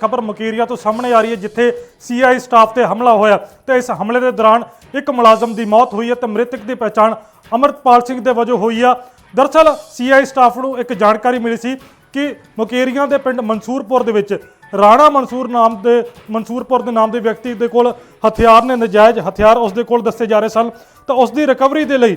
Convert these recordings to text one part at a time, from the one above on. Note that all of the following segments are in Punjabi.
ਖਬਰ ਮੁਕੇਰੀਆ ਤੋਂ ਸਾਹਮਣੇ ਆ ਰਹੀ ਹੈ, ਜਿੱਥੇ ਸੀਆਈ ਸਟਾਫ ਤੇ ਹਮਲਾ ਹੋਇਆ ਤੇ ਇਸ ਹਮਲੇ ਦੇ ਦੌਰਾਨ ਇੱਕ ਮੁਲਾਜ਼ਮ ਦੀ ਮੌਤ ਹੋਈ ਹੈ ਤੇ ਮ੍ਰਿਤਕ ਦੀ ਪਛਾਣ ਅਮਰਤਪਾਲ ਸਿੰਘ ਦੇ ਵਜੋਂ ਹੋਈ ਆ। ਦਰਅਸਲ ਸੀਆਈ ਸਟਾਫ ਨੂੰ ਇੱਕ ਜਾਣਕਾਰੀ ਮਿਲੀ ਸੀ ਕਿ ਮੁਕੇਰੀਆਂ ਦੇ ਪਿੰਡ ਮਨਸੂਰਪੁਰ ਦੇ ਵਿੱਚ ਰਾਣਾ ਮਨਸੂਰ ਨਾਮ ਦੇ, ਮਨਸੂਰਪੁਰ ਦੇ ਨਾਮ ਦੇ ਵਿਅਕਤੀ ਦੇ ਕੋਲ ਹਥਿਆਰ ਨੇ ਨਜਾਇਜ਼ ਹਥਿਆਰ ਉਸ ਦੇ ਕੋਲ ਦੱਸੇ ਜਾ ਰਹੇ ਸਨ। ਤਾਂ ਉਸ ਦੀ ਰਿਕਵਰੀ ਦੇ ਲਈ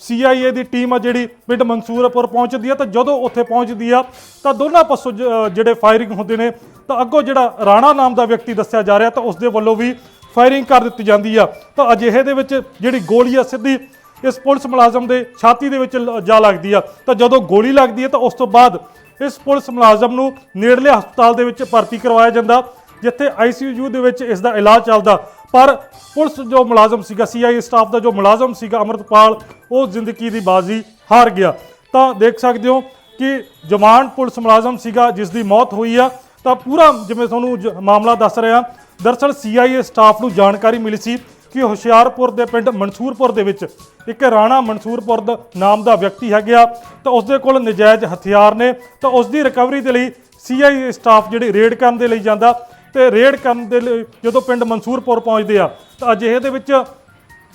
CIA ਦੀ ਟੀਮ ਆ ਜਿਹੜੀ ਪਿੰਡ ਮਨਸੂਰਪੁਰ ਪਹੁੰਚਦੀ ਆ ਤਾਂ ਜਦੋਂ ਉੱਥੇ ਪਹੁੰਚਦੀ ਆ ਤਾਂ ਦੋਨਾਂ ਪਾਸੋਂ ਜਿਹੜੇ ਫਾਇਰਿੰਗ ਹੁੰਦੇ ਨੇ, ਤਾਂ ਅੱਗੋਂ ਜਿਹੜਾ ਰਾਣਾ ਨਾਮ ਦਾ ਵਿਅਕਤੀ ਦੱਸਿਆ ਜਾ ਰਿਹਾ ਤਾਂ ਉਸ ਦੇ ਵੱਲੋਂ ਵੀ ਫਾਇਰਿੰਗ ਕਰ ਦਿੱਤੀ ਜਾਂਦੀ ਆ। ਤਾਂ ਅਜਿਹੇ ਦੇ ਵਿੱਚ ਜਿਹੜੀ ਗੋਲੀ ਆ ਸਿੱਧੀ ਇਸ ਪੁਲਿਸ ਮੁਲਾਜ਼ਮ ਦੇ ਛਾਤੀ ਦੇ ਵਿੱਚ ਜਾ ਲੱਗਦੀ ਆ। ਤਾਂ ਜਦੋਂ ਗੋਲੀ ਲੱਗਦੀ ਹੈ ਤਾਂ ਉਸ ਤੋਂ ਬਾਅਦ ਇਸ ਪੁਲਿਸ ਮੁਲਾਜ਼ਮ ਨੂੰ ਨੇੜਲੇ ਹਸਪਤਾਲ ਦੇ ਵਿੱਚ ਭਰਤੀ ਕਰਵਾਇਆ ਜਾਂਦਾ, ਜਿੱਥੇ ਆਈਸੀਯੂ ਦੇ ਵਿੱਚ ਇਸ ਦਾ ਇਲਾਜ ਚੱਲਦਾ। ਪਰ ਪੁਲਿਸ ਜੋ ਮੁਲਾਜ਼ਮ ਸੀਗਾ ਸੀਆਈ ਸਟਾਫ ਦਾ ਜੋ ਮੁਲਾਜ਼ਮ ਸੀਗਾ ਅਮਰਤਪਾਲ, ਉਹ ਜ਼ਿੰਦਗੀ ਦੀ ਬਾਜ਼ੀ ਹਾਰ ਗਿਆ। ਤਾਂ ਦੇਖ ਸਕਦੇ ਹੋ ਕਿ ਜਵਾਨ ਪੁਲਿਸ ਮੁਲਾਜ਼ਮ ਸੀਗਾ, ਜਿਸ ਦੀ ਮੌਤ ਹੋਈ ਆ, ਤਾਂ ਪੂਰਾ ਜਿਵੇਂ ਤੁਹਾਨੂੰ ਜ- ਮਾਮਲਾ ਦੱਸ ਰਿਹਾ ਦਰਅਸਲ ਸੀਆਈਏ ਸਟਾਫ ਨੂੰ ਜਾਣਕਾਰੀ ਮਿਲੀ ਸੀ ਕਿ ਹੁਸ਼ਿਆਰਪੁਰ ਦੇ ਪਿੰਡ ਮਨਸੂਰਪੁਰ ਦੇ ਵਿੱਚ ਇੱਕ ਰਾਣਾ ਮਨਸੂਰਪੁਰ ਦਾ ਨਾਮ ਦਾ ਵਿਅਕਤੀ ਹੈਗਾ, ਤਾਂ ਉਸ ਦੇ ਕੋਲ ਨਜਾਇਜ਼ ਹਥਿਆਰ ਨੇ, ਤਾਂ ਉਸ ਦੀ ਰਿਕਵਰੀ ਦੇ ਲਈ ਸੀਆਈਏ ਸਟਾਫ ਜਿਹੜੀ ਰੇਡ ਕਰਨ ਦੇ ਲਈ ਜਾਂਦਾ ਤੇ ਰੇਡ ਕਰਨ ਦੇ ਲਈ ਜਦੋਂ ਪਿੰਡ ਮਨਸੂਰਪੁਰ ਪਹੁੰਚਦੇ ਆ, ਤਾਂ ਅਜਿਹੇ ਦੇ ਵਿੱਚ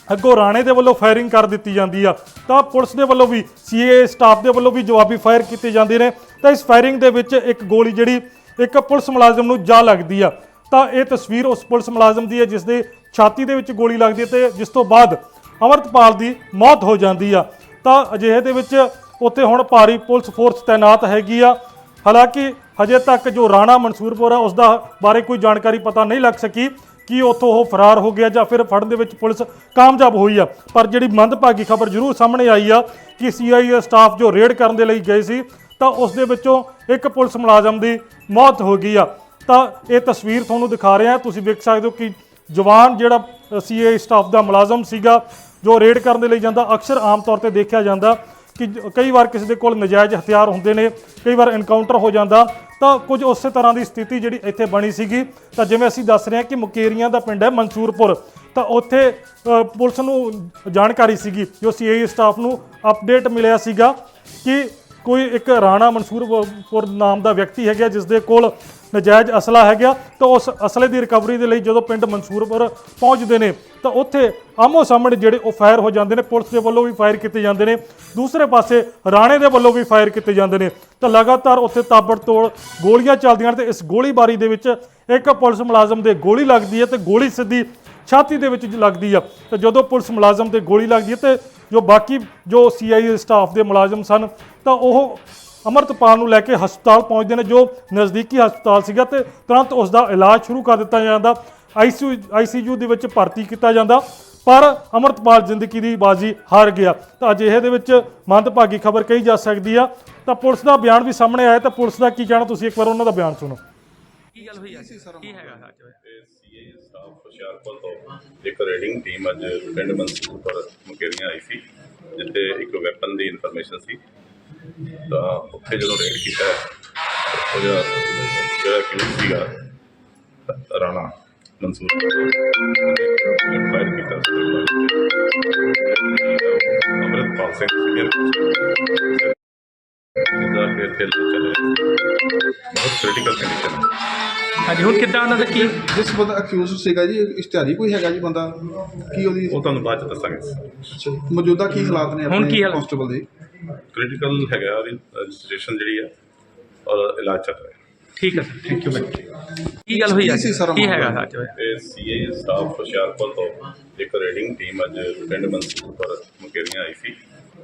ਅੱਗੋਂ ਰਾਣੇ ਦੇ ਵੱਲੋਂ ਫਾਇਰਿੰਗ ਕਰ ਦਿੱਤੀ ਜਾਂਦੀ ਆ। ਤਾਂ ਪੁਲਿਸ ਦੇ ਵੱਲੋਂ ਵੀ, ਸੀਏ ਸਟਾਫ ਦੇ ਵੱਲੋਂ ਵੀ ਜਵਾਬੀ ਫਾਇਰ ਕੀਤੇ ਜਾਂਦੇ ਨੇ। ਤਾਂ ਇਸ ਫਾਇਰਿੰਗ ਦੇ ਵਿੱਚ ਇੱਕ ਗੋਲੀ ਜਿਹੜੀ, ਇੱਕ ਪੁਲਿਸ ਮੁਲਾਜ਼ਮ ਨੂੰ ਜਾ ਲੱਗਦੀ ਆ। ਤਾਂ ਇਹ ਤਸਵੀਰ ਉਸ ਪੁਲਿਸ ਮੁਲਾਜ਼ਮ ਦੀ ਹੈ, ਜਿਸ ਦੇ ਛਾਤੀ ਦੇ ਵਿੱਚ ਗੋਲੀ ਲੱਗਦੀ ਹੈ ਤੇ ਜਿਸ ਤੋਂ ਬਾਅਦ ਅਮਰਤਪਾਲ ਦੀ ਮੌਤ ਹੋ ਜਾਂਦੀ ਆ। ਤਾਂ ਅਜਿਹੇ ਦੇ ਵਿੱਚ ਉੱਥੇ ਹੁਣ ਭਾਰੀ ਪੁਲਿਸ ਫੋਰਸ ਤਾਇਨਾਤ ਹੈਗੀ ਆ। ਹਾਲਾਂਕਿ ਹਜੇ ਤੱਕ ਜੋ ਰਾਣਾ ਮਨਸੂਰਪੁਰ ਆ ਉਸ ਦਾ ਬਾਰੇ ਕੋਈ ਜਾਣਕਾਰੀ ਪਤਾ ਨਹੀਂ ਲੱਗ ਸਕੀ ਕਿ ਉੱਥੋਂ ਉਹ ਫਰਾਰ ਹੋ ਗਿਆ ਜਾਂ ਫਿਰ ਫੜਨ ਦੇ ਵਿੱਚ ਪੁਲਿਸ ਕਾਮਯਾਬ ਹੋਈ ਆ। ਪਰ ਜਿਹੜੀ ਮੰਦਭਾਗੀ ਖਬਰ ਜ਼ਰੂਰ ਸਾਹਮਣੇ ਆਈ ਆ ਕਿ ਸੀਆਈਏ ਸਟਾਫ ਜੋ ਰੇਡ ਕਰਨ ਦੇ ਲਈ ਗਏ ਸੀ, ਤਾਂ ਉਸ ਦੇ ਵਿੱਚੋਂ ਇੱਕ ਪੁਲਿਸ ਮੁਲਾਜ਼ਮ ਦੀ ਮੌਤ ਹੋ ਗਈ ਆ। ਤਾਂ ਇਹ ਤਸਵੀਰ ਤੁਹਾਨੂੰ ਦਿਖਾ ਰਿਹਾ, ਤੁਸੀਂ ਵੇਖ ਸਕਦੇ ਹੋ ਕਿ ਜਵਾਨ ਜਿਹੜਾ ਸੀਆਈਏ ਸਟਾਫ ਦਾ ਮੁਲਾਜ਼ਮ ਸੀਗਾ, ਜੋ ਰੇਡ ਕਰਨ ਦੇ ਲਈ ਜਾਂਦਾ, ਅਕਸਰ ਆਮ ਤੌਰ ਤੇ ਦੇਖਿਆ ਜਾਂਦਾ ਕਿ ਕਈ ਵਾਰ ਕਿਸੇ ਦੇ ਕੋਲ ਨਜਾਇਜ਼ ਹਥਿਆਰ ਹੁੰਦੇ ਨੇ, ਕਈ ਵਾਰ ਐਨਕਾਊਂਟਰ ਹੋ ਜਾਂਦਾ, ਤਾਂ ਕੁਝ ਉਸੇ ਤਰ੍ਹਾਂ ਦੀ ਸਥਿਤੀ ਜਿਹੜੀ ਇੱਥੇ ਬਣੀ ਸੀਗੀ। ਤਾਂ ਜਿਵੇਂ ਅਸੀਂ ਦੱਸ ਰਹੇ ਹਾਂ ਕਿ ਮੁਕੇਰੀਆਂ ਦਾ ਪਿੰਡ ਹੈ ਮਨਸੂਰਪੁਰ, ਤਾਂ ਉੱਥੇ ਪੁਲਿਸ ਨੂੰ ਜਾਣਕਾਰੀ ਸੀਗੀ, ਜੋ ਸੀਆਈ ਸਟਾਫ ਨੂੰ ਅਪਡੇਟ ਮਿਲਿਆ ਸੀਗਾ ਕਿ ਕੋਈ ਇੱਕ ਰਾਣਾ ਮਨਸੂਰਪੁਰ ਨਾਮ ਦਾ ਵਿਅਕਤੀ ਹੈਗਾ ਜਿਸ ਦੇ ਕੋਲ ਨਜਾਇਜ਼ ਅਸਲਾ ਹੈਗਾ, ਤਾਂ ਉਸ ਅਸਲੇ ਦੀ ਰਿਕਵਰੀ ਦੇ ਲਈ ਜਦੋਂ ਪਿੰਡ ਮਨਸੂਰਪੁਰ ਪਹੁੰਚਦੇ ਨੇ, ਤਾਂ ਉੱਥੇ ਆਮੋ ਸਾਹਮਣੇ ਜਿਹੜੇ ਉਹ ਫਾਇਰ ਹੋ ਜਾਂਦੇ ਨੇ, ਪੁਲਿਸ ਦੇ ਵੱਲੋਂ ਵੀ ਫਾਇਰ ਕੀਤੇ ਜਾਂਦੇ ਨੇ। ਦੂਸਰੇ ਪਾਸੇ ਰਾਣੇ ਦੇ ਵੱਲੋਂ ਵੀ ਫਾਇਰ ਕੀਤੇ ਜਾਂਦੇ ਨੇ। ਤਾਂ ਲਗਾਤਾਰ ਉੱਥੇ ਤਾਬੜਤੋੜ ਗੋਲੀਆਂ ਚੱਲਦੀਆਂ ਨੇ ਤੇ ਇਸ ਗੋਲੀਬਾਰੀ ਦੇ ਵਿੱਚ ਇੱਕ ਪੁਲਿਸ ਮੁਲਾਜ਼ਮ ਦੇ ਗੋਲੀ ਲੱਗਦੀ ਹੈ ਤੇ ਗੋਲੀ ਸਿੱਧੀ ਛਾਤੀ ਦੇ ਵਿੱਚ ਲੱਗਦੀ ਆ। ਤੇ ਜਦੋਂ ਪੁਲਿਸ ਮੁਲਾਜ਼ਮ ਤੇ ਗੋਲੀ ਲੱਗਦੀ ਹੈ ਤੇ ਜੋ ਬਾਕੀ ਜੋ ਸੀਆਈਏ ਸਟਾਫ ਦੇ ਮੁਲਾਜ਼ਮ ਸਨ, ਤਾਂ ਉਹ ਅਮਰਤਪਾਲ ਨੂੰ ਲੈ ਕੇ ਹਸਪਤਾਲ ਪਹੁੰਚਦੇ ਨੇ, ਜੋ ਨਜ਼ਦੀਕੀ ਹਸਪਤਾਲ ਸੀਗਾ ਤੇ ਤੁਰੰਤ ਉਸ ਦਾ ਇਲਾਜ ਸ਼ੁਰੂ ਕਰ ਦਿੱਤਾ ਜਾਂਦਾ ਆਈਸੀਯੂ ਆਈਸੀਯੂ ਦੇ ਵਿੱਚ ਭਰਤੀ ਕੀਤਾ ਜਾਂਦਾ, ਪਰ ਅਮਰਤਪਾਲ ਜ਼ਿੰਦਗੀ ਦੀ ਬਾਜ਼ੀ ਹਾਰ ਗਿਆ। ਤਾਂ ਅਜਿਹੇ ਦੇ ਵਿੱਚ ਮੰਦਭਾਗੀ ਖਬਰ ਕਹੀ ਜਾ ਸਕਦੀ ਆ। ਤਾਂ ਪੁਲਿਸ ਦਾ ਬਿਆਨ ਵੀ ਸਾਹਮਣੇ ਆਇਆ, ਤਾਂ ਪੁਲਿਸ ਦਾ ਕੀ ਕਹਿਣਾ, ਤੁਸੀਂ ਇੱਕ ਵਾਰ ਉਹਨਾਂ ਦਾ ਬਿਆਨ ਸੁਣੋ। ਕੀ ਗੱਲ ਹੋਈ ਅੱਜ? ਕੀ ਹੈਗਾ ਸੱਚ ਹੋਇਆ ਸਟਾਫ ਹੁਸ਼ਿਆਰਪੁਰ ਤੋਂ ਇੱਕ ਰੇਡਿੰਗ ਟੀਮ ਅੱਜ ਪਿੰਡ ਮਨਸੂਰਪੁਰ ਮੁਕੇਰੀਆਂ ਆਈ ਸੀ, ਜਿੱਥੇ ਇੱਕ ਵੈਪਨ ਦੀ ਇਨਫੋਰਮੇਸ਼ਨ ਸੀ। ਤਾਂ ਉੱਥੇ ਜਦੋਂ ਰੇਡ ਕੀਤਾ ਉਹ ਜਿਹੜਾ ਜਿਹੜਾ ਸੀਗਾ, ਰਾਣਾ ਮਨਸੂਰ ਫਾਇਰ ਕੀਤਾ। ਅਮਰਤਪਾਲ ਸਿੰਘ ਸੀਗੇ। ਜਿਹਦਾ ਕਿ ਇੱਥੇ ਚੱਲ। ਰਿਹਾ ਬਹੁਤ ਕ੍ਰਿਟੀਕਲ ਕੰਡੀਸ਼ਨ ਹੈ। ਹਾਂਜੀ ਹੁਣ ਕਿੱਦਾਂ ਉਹਨਾਂ ਦਾ ਕੀ? ਜਿਸ ਬੰਦਾ ਅਕਿਊਜ਼ ਸੀਗਾ ਜੀ ਇਸ਼ਤਿਹਾਰੀ ਕੋਈ ਹੈਗਾ ਜੀ ਬੰਦਾ? ਕੀ ਉਹਦੀ ਉਹ ਤੁਹਾਨੂੰ ਬਾਅਦ ਚ ਦੱਸਾਂਗੇ। ਮੌਜੂਦਾ ਕੀ ਹਾਲਾਤ ਨੇ ਹੁਣ ਕੀ? ਕਾਂਸਟੇਬਲ ਦੇ? ਕ੍ਰਿਟੀਕਲ ਹੈਗਾ ਉਹਦੀ ਰਜਿਸਟ੍ਰੇਸ਼ਨ ਜਿਹੜੀ ਆ ਔਰ ਇਲਾਜ ਚੱਲ ਰਿਹਾ। ਠੀਕ ਹੈ ਸਰ ਥੈਂਕ ਯੂ ਬਈ ਕੀ ਗੱਲ ਹੋਈ ਸਰ ਕੀ? ਹੈਗਾ ਸੱਚ ਹੋਇਆ ਤੇ ਸੀਏ ਸਟਾਫ ਹੁਸ਼ਿਆਰਪੁਰ ਤੋਂ ਇੱਕ ਰੇਡਿੰਗ ਟੀਮ ਅੱਜ ਪਿੰਡ ਮਨਸੂਰਪੁਰ ਮੁਕੇਰੀਆਂ ਆਈ ਸੀ।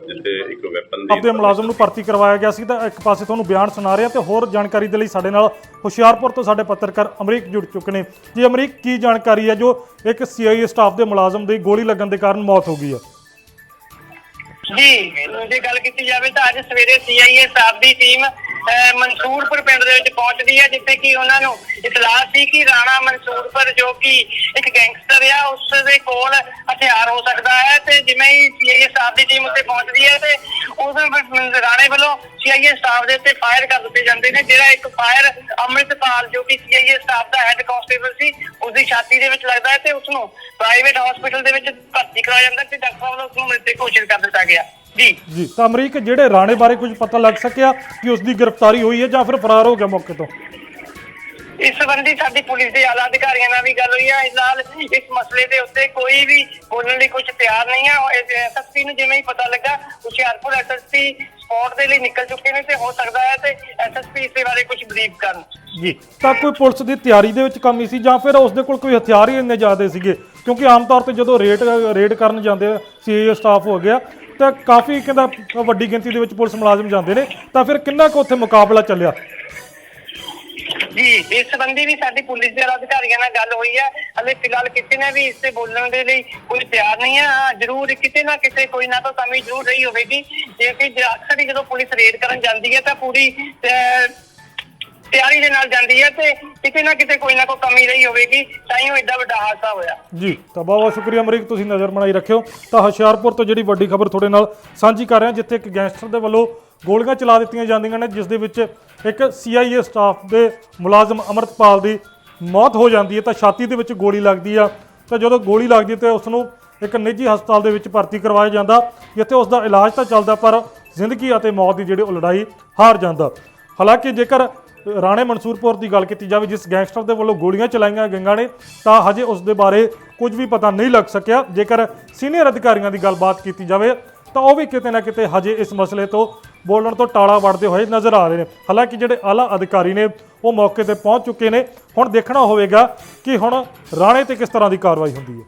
ਜਿੱਥੇ ਇੱਕ ਵੈਪਨ ਦੀ ਆਪਣੇ ਮੁਲਾਜ਼ਮ ਨੂੰ ਭਰਤੀ ਕਰਵਾਇਆ ਗਿਆ ਸੀ ਤਾਂ ਇੱਕ ਪਾਸੇ ਤੁਹਾਨੂੰ ਬਿਆਨ ਸੁਣਾ ਰਿਹਾ ਤੇ ਹੋਰ ਜਾਣਕਾਰੀ ਦੇ ਲਈ ਸਾਡੇ ਨਾਲ ਹੁਸ਼ਿਆਰਪੁਰ ਤੋਂ ਸਾਡੇ ਪੱਤਰਕਾਰ ਅਮਰੀਕ ਜੁੜ ਚੁੱਕੇ ਨੇ। ਜੀ ਅਮਰੀਕ ਕੀ ਜਾਣਕਾਰੀ ਹੈ ਜੋ ਇੱਕ ਸੀਆਈਏ ਸਟਾਫ ਦੇ ਮੁਲਾਜ਼ਮ ਦੀ ਗੋਲੀ ਲੱਗਣ ਦੇ ਕਾਰਨ ਮੌਤ ਹੋ ਗਈ ਹੈ? ਜੀ ਜੇ ਗੱਲ ਕੀਤੀ ਜਾਵੇ ਤਾਂ ਅੱਜ ਸਵੇਰੇ ਸੀਆਈਏ ਸਾਹਿਬ ਦੀ ਟੀਮ ਮਨਸੂਰਪੁਰ ਪਿੰਡ ਦੇ ਵਿੱਚ ਪਹੁੰਚਦੀ ਹੈ, ਜਿੱਥੇ ਕਿ ਉਹਨਾਂ ਨੂੰ ਇਤਲਾਹ ਸੀ ਕਿ ਰਾਣਾ ਮਨਸੂਰਪੁਰ ਜੋ ਕਿ ਇੱਕ ਗੈਂਗਸਟਰ ਆ, ਉਸ ਦੇ ਕੋਲ ਹਥਿਆਰ ਹੋ ਸਕਦਾ ਹੈ ਤੇ ਜਿਵੇਂ ਹੀ ਸੀਆਈਏ ਸਾਹਿਬ ਦੀ ਟੀਮ ਉੱਤੇ ਪਹੁੰਚਦੀ ਹੈ ਤੇ ਉਸ ਰਾਣੇ ਵੱਲੋਂ ਸੀਆਈਏ ਸਟਾਫ ਦੇ ਉੱਤੇ ਫਾਇਰ ਕਰ ਦਿੱਤੇ ਜਾਂਦੇ ਨੇ, ਜਿਹੜਾ ਇੱਕ ਫਾਇਰ ਅੰਮ੍ਰਿਤਪਾਲ ਜੋ ਕਿ ਸੀਆਈਏ ਸਟਾਫ ਦਾ ਹੈੱਡ ਕਾਂਸਟੇਬਲ ਸੀ ਉਸ ਦੀ ਛਾਤੀ ਦੇ ਵਿੱਚ ਲੱਗਦਾ ਹੈ ਤੇ ਉਸ ਨੂੰ ਪ੍ਰਾਈਵੇਟ ਹਸਪੀਟਲ ਦੇ ਵਿੱਚ ਭਰਤੀ ਕਰਾਇਆ ਜਾਂਦਾ ਤੇ ਡਾਕਟਰ ਵੱਲੋਂ ਉਸ ਨੂੰ ਮ੍ਰਿਤਕ ਘੋਸ਼ਿਤ ਕਰ ਦਿੱਤਾ ਗਿਆ। ਜੀ। ਜੀ ਤਾਂ ਅਮਰੀਕ ਜਿਹੜੇ ਰਾਣੇ ਬਾਰੇ ਕੁਝ ਪਤਾ ਲੱਗ ਸਕਿਆ ਕਿ ਉਸ ਦੀ ਗ੍ਰਿਫਤਾਰੀ ਹੋਈ ਹੈ ਜਾਂ ਫਿਰ ਫਰਾਰ ਹੋ ਗਿਆ ਮੌਕੇ ਤੋਂ? ਇਸ ਸੰਬੰਧੀ ਸਾਡੀ ਪੁਲਿਸ ਦੇ ਆਲਾ ਅਧਿਕਾਰੀਆਂ ਨਾਲ ਵੀ ਗੱਲ ਹੋਈ ਹੈ ਫਿਲਹਾਲ ਇਸ ਮਸਲੇ ਦੇ ਉੱਤੇ ਕੋਈ ਵੀ ਬੋਲਣ ਲਈ ਕੁਝ ਤਿਆਰ ਨਹੀਂ ਹੈ ਐਸਐਸਪੀ ਨੂੰ ਜਿਵੇਂ ਹੀ ਪਤਾ ਲੱਗਾ ਹੁਸ਼ਿਆਰਪੁਰ ਐਸਐਸਪੀ ਸਪੌਟ ਦੇ ਲਈ ਨਿਕਲ ਚੁੱਕੇ ਨੇ ਤੇ ਹੋ ਸਕਦਾ ਹੈ ਤੇ ਐਸਐਸਪੀ ਇਸ ਦੇ ਬਾਰੇ ਕੁਝ ਬਰੀਫ ਕਰਨ। ਜੀ ਤਾਂ ਕੋਈ ਪੁਲਿਸ ਦੀ ਤਿਆਰੀ ਦੇ ਵਿੱਚ ਕਮੀ ਸੀ ਜਾਂ ਫਿਰ ਉਸਦੇ ਕੋਲ ਕੋਈ ਹਥਿਆਰ ਹੀ ਇੰਨੇ ਜ਼ਿਆਦੇ ਸੀਗੇ? ਕਿਉਂਕਿ ਆਮ ਤੌਰ ਤੇ ਜਦੋਂ ਰੇਡ ਰੇਡ ਕਰਨ ਜਾਂਦੇ ਸੀਆਈਏ ਸਟਾਫ ਹੋ ਗਿਆ ਤਾਂ ਕਾਫੀ ਕਹਿੰਦਾ ਵੱਡੀ ਗਿਣਤੀ ਦੇ ਵਿੱਚ ਪੁਲਿਸ ਮੁਲਾਜ਼ਮ ਜਾਂਦੇ ਨੇ ਤਾਂ ਫਿਰ ਕਿੰਨਾ ਕੁ ਉੱਥੇ ਮੁਕਾਬਲਾ ਚੱਲਿਆ? ਜੀ ਇਸ ਸੰਬੰਧੀ ਵੀ ਸਾਡੀ ਪੁਲਿਸ ਦੇ ਅਧਿਕਾਰੀਆਂ ਨਾਲ ਗੱਲ ਹੋਈ ਹੈ। ਹਲੇ ਫਿਲਹਾਲ ਕਿਸੇ ਨੇ ਵੀ ਇਸ ਤੇ ਬੋਲਣ ਦੇ ਲਈ ਕੋਈ ਤਿਆਰ ਨਹੀਂ ਹੈ। ਹਾਂ, ਜ਼ਰੂਰ ਕਿਤੇ ਨਾ ਕਿਤੇ ਕੋਈ ਨਾ ਤਾਂ ਕਮੀ ਜ਼ਰੂਰ ਰਹੀ ਹੋਵੇਗੀ। ਜੇ ਕਿ ਅਕਸਰ ਜਦੋਂ ਪੁਲਿਸ ਰੇਡ ਕਰਨ ਜਾਂਦੀ ਹੈ ਤਾਂ ਪੂਰੀ ਤਿਆਰੀ ਦੇ ਨਾਲ ਜਾਂਦੀ ਹੈ ਤੇ ਕਿਤੇ ਨਾ ਕਿਤੇ ਕੋਈ ਨਾ ਕੋਈ ਕਮੀ ਰਹੀ ਹੋਵੇਗੀ, ਤਾਂ ਹੀ ਉਹ ਐਡਾ ਵੱਡਾ ਹਾਦਸਾ ਹੋਇਆ। ਜੀ, ਤਾਂ ਬਹੁਤ ਬਹੁਤ ਸ਼ੁਕਰੀਆ ਅਮਰੀਕ, ਤੁਸੀਂ ਨਜ਼ਰ ਬਣਾਈ ਰੱਖਿਓ। ਤਾਂ ਹੁਸ਼ਿਆਰਪੁਰ ਤੋਂ ਜਿਹੜੀ ਵੱਡੀ ਖਬਰ ਤੁਹਾਡੇ ਨਾਲ ਸਾਂਝੀ ਕਰ ਰਿਹਾ, ਜਿੱਥੇ ਇੱਕ ਗੈਂਗਸਟਰ ਦੇ ਵੱਲੋਂ ਗੋਲੀਆਂ ਚਲਾ ਦਿੱਤੀਆਂ ਜਾਂਦੀਆਂ ਨੇ, ਜਿਸ ਦੇ ਵਿੱਚ ਇੱਕ ਸੀਆਈਏ ਸਟਾਫ ਦੇ ਮੁਲਾਜ਼ਮ ਅਮਰਤਪਾਲ ਦੀ ਮੌਤ ਹੋ ਜਾਂਦੀ ਹੈ, ਤਾਂ ਛਾਤੀ ਦੇ ਵਿੱਚ ਗੋਲੀ ਲੱਗਦੀ ਆ। ਤਾਂ ਜਦੋਂ ਗੋਲੀ ਲੱਗਦੀ ਹੈ ਤੇ ਉਸ ਨੂੰ ਇੱਕ ਨਿੱਜੀ ਹਸਪਤਾਲ ਦੇ ਵਿੱਚ ਭਰਤੀ ਕਰਵਾਇਆ ਜਾਂਦਾ, ਜਿੱਥੇ ਉਸ ਦਾ ਇਲਾਜ ਤਾਂ ਚੱਲਦਾ, ਪਰ ਜ਼ਿੰਦਗੀ ਅਤੇ ਮੌਤ ਦੀ ਜਿਹੜੀ ਉਹ ਲੜਾਈ ਹਾਰ ਜਾਂਦਾ। ਹਾਲਾਂਕਿ ਜੇਕਰ ਰਾਣੇ ਮਨਸੂਰਪੁਰ ਦੀ ਗੱਲ ਕੀਤੀ ਜਾਵੇ, ਜਿਸ ਗੈਂਗਸਟਰ ਦੇ ਵੱਲੋਂ ਗੋਲੀਆਂ ਚਲਾਈਆਂ ਗਈਆਂ ਨੇ, ਤਾਂ ਹਜੇ ਉਸ ਦੇ ਬਾਰੇ ਕੁਝ ਵੀ ਪਤਾ ਨਹੀਂ ਲੱਗ ਸਕਿਆ। ਜੇਕਰ ਸੀਨੀਅਰ ਅਧਿਕਾਰੀਆਂ ਦੀ ਗੱਲਬਾਤ ਕੀਤੀ ਜਾਵੇ, ਤਾਂ ਉਹ ਵੀ ਕਿਤੇ ਨਾ ਕਿਤੇ ਹਜੇ ਇਸ ਮਸਲੇ ਤੋਂ ਬੋਲਣ ਤੋਂ ਟਾਲਾ ਵੜਦੇ ਹੋਏ ਨਜ਼ਰ ਆ ਰਹੇ ਨੇ। ਹਾਲਾਂਕਿ ਜਿਹੜੇ ਆਲਾ ਅਧਿਕਾਰੀ ਨੇ, ਉਹ ਮੌਕੇ ਤੇ ਪਹੁੰਚ ਚੁੱਕੇ ਨੇ। ਹੁਣ ਦੇਖਣਾ ਹੋਵੇਗਾ ਕਿ ਹੁਣ ਰਾਣੇ ਤੇ ਕਿਸ ਤਰ੍ਹਾਂ ਦੀ ਕਾਰਵਾਈ ਹੁੰਦੀ ਹੈ।